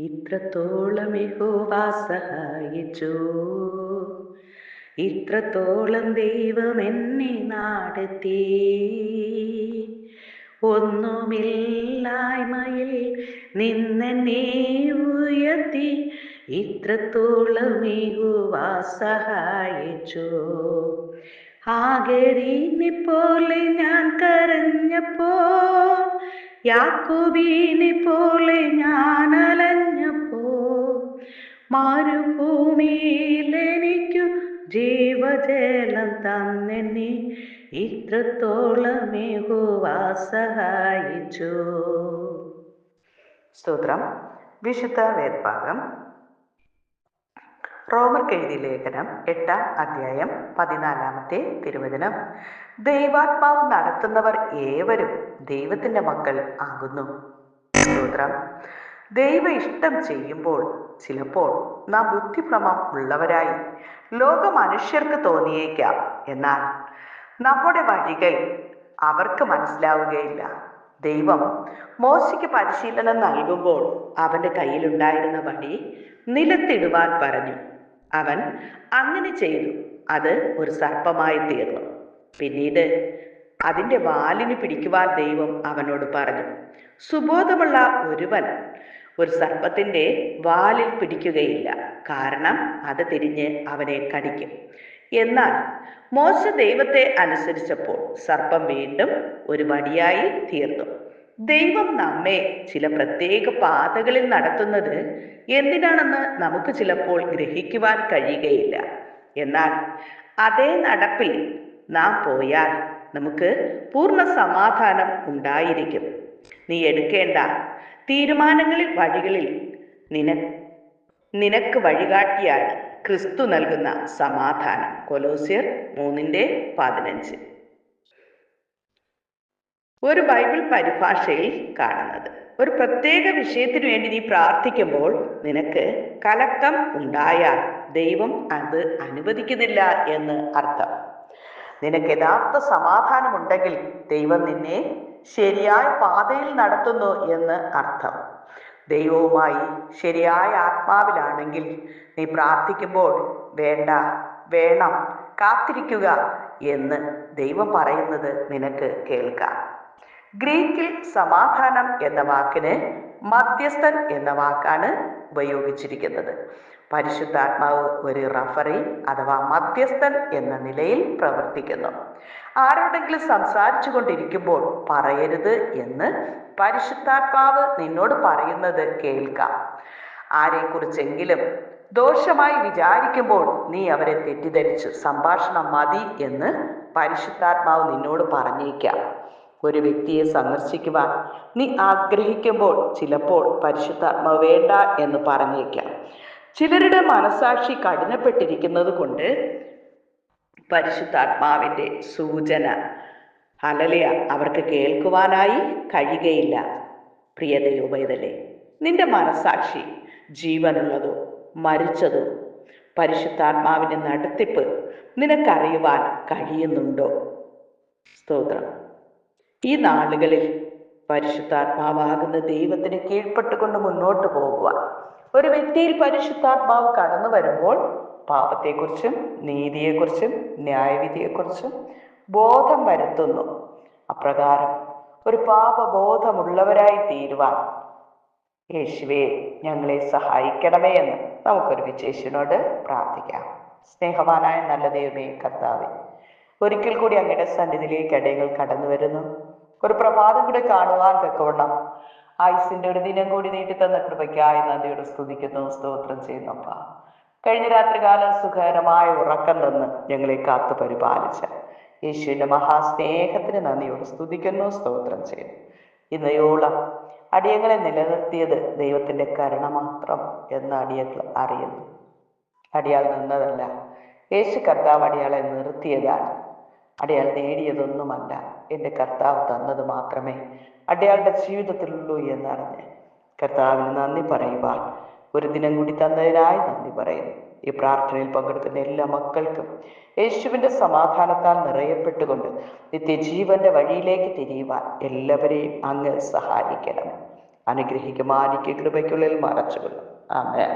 ഇത്രത്തോളം യഹോവ സഹായിച്ചു. ഇത്രത്തോളം ദൈവം എന്നെ നാടെത്തി. ഒന്നുമില്ലായ്മയിൽ നിന്നെന്നെ ഉയർത്തി. ഇത്രത്തോളം യഹോവ സഹായിച്ചു. ആകരീനെ പോലെ ഞാൻ കരഞ്ഞപ്പോ യാക്കോബീനെ പോലെ മരുഭൂമിയിൽ എനിക്കു ജീവജലം തന്നെ ഇത്രത്തോളം യഹോവ സഹായിച്ചു. സ്തോത്രം. വിശുദ്ധ വേദഭാഗം. റോമർ കെഴുതി ലേഖനം എട്ടാം അധ്യായം പതിനാലാമത്തെ തിരുവചനം. ദൈവാത്മാവ് നടത്തുന്നവർ ഏവരും ദൈവത്തിന്റെ മക്കൾ ആകുന്നു. സ്തോത്രം. ദൈവ ഇഷ്ടം ചെയ്യുമ്പോൾ ചിലപ്പോൾ നാം ബുദ്ധിഭ്രമം ഉള്ളവരായി. ലോക മനുഷ്യർക്ക് തോന്നിയേക്കാം. എന്നാൽ നമ്മുടെ വഴികൾ അവർക്ക് മനസ്സിലാവുകയില്ല. ദൈവം മോശയ്ക്ക് പരിശീലനം നൽകുമ്പോൾ അവന്റെ കയ്യിലുണ്ടായിരുന്ന വടി നിലത്തിടുവാൻ പറഞ്ഞു. അവൻ അങ്ങനെ ചെയ്തു. അത് ഒരു സർപ്പമായി തീർന്നു. പിന്നീട് അതിന്റെ വാലിന് പിടിക്കുവാൻ ദൈവം അവനോട് പറഞ്ഞു സുബോധമുള്ള ഒരുവൻ ഒരു സർപ്പത്തിന്റെ വാലിൽ പിടിക്കുകയില്ല. കാരണം അത് തിരിഞ്ഞ് അവനെ കടിക്കും. എന്നാൽ മോശ ദൈവത്തെ അനുസരിച്ചപ്പോൾ സർപ്പം വീണ്ടും ഒരു വടിയായി തീർന്നു. ദൈവം നമ്മെ ചില പ്രത്യേക പാതകളിൽ നടത്തുന്നത് എന്തിനാണെന്ന് നമുക്ക് ചിലപ്പോൾ ഗ്രഹിക്കുവാൻ കഴിയുകയില്ല. എന്നാൽ അതേ നടപ്പിൽ നാം പോയാൽ നമുക്ക് പൂർണ സമാധാനം ഉണ്ടായിരിക്കും. നീ എടുക്കേണ്ട തീരുമാനങ്ങളിൽ വഴികളിൽ നിന നിനക്ക് വഴികാട്ടിയാണ് ക്രിസ്തു നൽകുന്ന സമാധാനം. കൊലോസിയർ മൂന്നിന്റെ പതിനഞ്ച്. ഒരു ബൈബിൾ പരിഭാഷയിൽ കാണുന്നത്. ഒരു പ്രത്യേക വിഷയത്തിന് വേണ്ടി നീ പ്രാർത്ഥിക്കുമ്പോൾ നിനക്ക് കലക്കം ഉണ്ടായാൽ ദൈവം അത് അനുവദിക്കുന്നില്ല എന്ന് അർത്ഥം. നിനക്ക് യഥാർത്ഥ സമാധാനമുണ്ടെങ്കിൽ ദൈവം നിന്നെ ശരിയായ പാതയിൽ നടത്തുന്നു എന്ന് അർത്ഥം. ദൈവവുമായി ശരിയായ ആത്മാവിലാണെങ്കിൽ നീ പ്രാർത്ഥിക്കുമ്പോൾ വേണ്ട വേണം കാത്തിരിക്കുക എന്ന് ദൈവം പറയുന്നത് നിനക്ക് കേൾക്കാം. ഗ്രീക്കിൽ സമാധാനം എന്ന വാക്കിന് മധ്യസ്ഥൻ എന്ന വാക്കാണ് ഉപയോഗിച്ചിരിക്കുന്നത്. പരിശുദ്ധാത്മാവ് ഒരു റഫറി അഥവാ മധ്യസ്ഥൻ എന്ന നിലയിൽ പ്രവർത്തിക്കുന്നു. ആരോടെങ്കിലും സംസാരിച്ചു കൊണ്ടിരിക്കുമ്പോൾ പറയരുത് എന്ന് പരിശുദ്ധാത്മാവ് നിന്നോട് പറയുന്നത് കേൾക്കാം. ആരെക്കുറിച്ചെങ്കിലും ദോഷമായി വിചാരിക്കുമ്പോൾ നീ അവരെ തെറ്റിദ്ധരിച്ച് സംഭാഷണം മതി എന്ന് പരിശുദ്ധാത്മാവ് നിന്നോട് പറഞ്ഞേക്കാം. ഒരു വ്യക്തിയെ സന്ദർശിക്കുവാൻ നീ ആഗ്രഹിക്കുമ്പോൾ ചിലപ്പോൾ പരിശുദ്ധാത്മാവ് വേണ്ട എന്ന് പറഞ്ഞേക്കാം. ചിലരുടെ മനസാക്ഷി കഠിനപ്പെട്ടിരിക്കുന്നത് കൊണ്ട് പരിശുദ്ധാത്മാവിന്റെ സൂചന അലലിയ അവർക്ക് കേൾക്കുവാനായി കഴിയുകയില്ല. പ്രിയ ദൈവപൈതലേ നിന്റെ മനസാക്ഷി ജീവനുള്ളതോ മരിച്ചതോ പരിശുദ്ധാത്മാവിന്റെ നടത്തിപ്പ് നിനക്കറിയുവാൻ കഴിയുന്നുണ്ടോ? സ്തോത്രം. ഈ നാളുകളിൽ പരിശുദ്ധാത്മാവാകുന്ന ദൈവത്തിന് കീഴ്പ്പെട്ടുകൊണ്ട് മുന്നോട്ട് പോകുക ഒരു വ്യക്തിയിൽ പരിശുദ്ധാത്മാവ് കടന്നു വരുമ്പോൾ പാപത്തെക്കുറിച്ചും നീതിയെക്കുറിച്ചും ന്യായവിധിയെക്കുറിച്ചും ബോധം വരുത്തുന്നു. അപ്രകാരം ഒരു പാപബോധമുള്ളവരായി തീരുവാൻ യേശുവെ ഞങ്ങളെ സഹായിക്കണമേ എന്ന് നമുക്കൊരു വിശേഷനോട് പ്രാർത്ഥിക്കാം. സ്നേഹവാനായ നല്ല ദൈവമേ കർത്താവെ ഒരിക്കൽ കൂടി അങ്ങയുടെ സന്നിധിയിലേക്ക് അടയങ്ങൾ കടന്നു വരുന്നു. ഒരു പ്രഭാതം കൂടെ കാണുവാൻ തക്കവണ്ണം ആയുസിന്റെ ഒരു ദിനം കൂടി നീട്ടി തന്ന കൃപയ്ക്കായി നദിയോട് സ്തുതിക്കുന്നു സ്തോത്രം ചെയ്യുന്നപ്പ. കഴിഞ്ഞ രാത്രികാലം സുഖകരമായ ഉറക്കം തന്ന് ഞങ്ങളെ കാത്തു പരിപാലിച്ച യേശുവിന്റെ മഹാസ്നേഹത്തിന് നന്ദിയോട് സ്തുതിക്കുന്നു സ്തോത്രം ചെയ്യുന്നു. ഇന്നയോളം അടിയങ്ങളെ നിലനിർത്തിയത് ദൈവത്തിന്റെ കരുണ മാത്രം എന്ന് അടിയങ്ങൾ അറിയുന്നു. അടിയാൾ നിന്നതല്ല യേശു കർത്താവ് അടിയാളെ നിർത്തിയതാണ്. അടിയാൾ നേടിയതൊന്നുമല്ല. എന്റെ കർത്താവ് തന്നത് മാത്രമേ അടയാളുടെ ജീവിതത്തിലുള്ളൂ എന്നറിഞ്ഞ് കർത്താവിന് നന്ദി പറയുവാൻ ഒരു ദിനം കൂടി തന്നതിനായി നന്ദി പറയുന്നു. ഈ പ്രാർത്ഥനയിൽ പങ്കെടുക്കുന്ന എല്ലാ മക്കൾക്കും യേശുവിന്റെ സമാധാനത്താൽ നിറയപ്പെട്ടുകൊണ്ട് നിത്യജീവന്റെ വഴിയിലേക്ക് തിരിയുവാൻ എല്ലാവരെയും അങ്ങ് സഹായിക്കണം. അനുഗ്രഹിക്കുമാനിക്ക് കൃപയ്ക്കുള്ളിൽ മറച്ചുകൊള്ളും. ആമേ